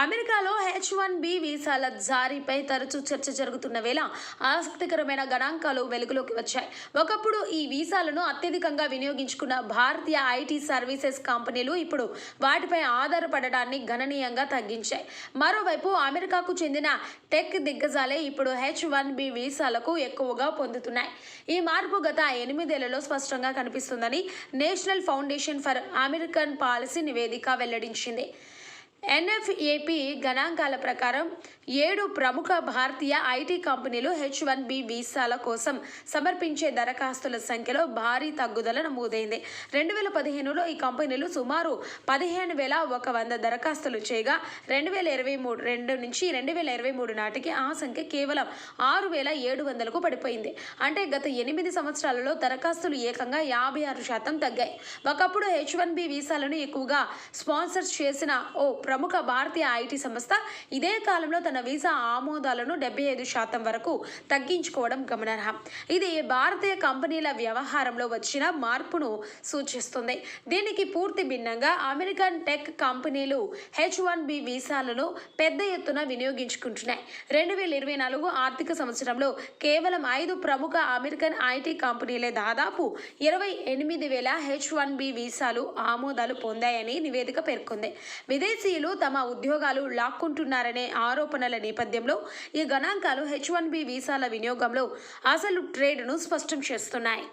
అమెరికాలో H one B వీసాల జారీపై తరచూ చర్చ జరుగుతున్న వేళ ఆసక్తికరమైన గణాంకాలు వెలుగులోకి వచ్చాయి. ఒకప్పుడు ఈ వీసాలను అత్యధికంగా వినియోగించుకున్న భారతీయ ఐటీ సర్వీసెస్ కంపెనీలు ఇప్పుడు వాటిపై ఆధారపడడాన్ని గణనీయంగా తగ్గించాయి. మరోవైపు అమెరికాకు చెందిన టెక్ దిగ్గజాలే ఇప్పుడు హెచ్ వన్ బి వీసాలకు ఎక్కువగా పొందుతున్నాయి. ఈ మార్పు గత ఎనిమిదేళ్ళలో స్పష్టంగా కనిపిస్తుందని National Foundation for American Policy నివేదిక వెల్లడించింది. ఎన్ఎఫ్ఏపి గణాంకాల ప్రకారం ఏడు ప్రముఖ భారతీయ ఐటీ కంపెనీలు హెచ్ వన్ బి వీసాల కోసం సమర్పించే దరఖాస్తుల సంఖ్యలో భారీ తగ్గుదల నమోదైంది. రెండు వేల పదిహేనులో ఈ కంపెనీలు సుమారు పదిహేను వేల ఒక వంద దరఖాస్తులు చేయగా రెండు వేల ఇరవై మూడు రెండు నుంచి రెండు వేల ఇరవై మూడు నాటికి ఆ సంఖ్య కేవలం ఆరు వేల ఏడు వందలకు పడిపోయింది. అంటే గత ఎనిమిది సంవత్సరాలలో దరఖాస్తులు ఏకంగా యాభై ఆరు శాతం తగ్గాయి. ఒకప్పుడు హెచ్ వన్ బి వీసాలను ఎక్కువగా స్పాన్సర్ చేసిన ఓ ప్రముఖ భారతీయ ఐటీ సంస్థ ఇదే కాలంలో తన వీసా ఆమోదాలను డెబ్బై ఐదు శాతం వరకు తగ్గించుకోవడం గమనార్హం. ఇది భారతీయ కంపెనీల వ్యవహారంలో వచ్చిన మార్పును సూచిస్తుంది. దీనికి పూర్తి భిన్నంగా అమెరికన్ టెక్ కంపెనీలు హెచ్ వన్ బి వీసాలను పెద్ద ఎత్తున వినియోగించుకుంటున్నాయి. రెండు వేల ఇరవై నాలుగు ఆర్థిక సంవత్సరంలో కేవలం ఐదు ప్రముఖ అమెరికన్ ఐటీ కంపెనీలే దాదాపు ఇరవై ఎనిమిది వేల హెచ్ వన్ బి వీసాలు ఆమోదాలు పొందాయని నివేదిక పేర్కొంది. విదేశీ విదేశీయులు తమ ఉద్యోగాలు లాక్కుంటున్నారనే ఆరోపణల నేపథ్యంలో ఈ గణాంకాలు హెచ్ వన్ బి వీసాల వినియోగంలో అసలు ట్రేడ్ను స్పష్టం చేస్తున్నాయి.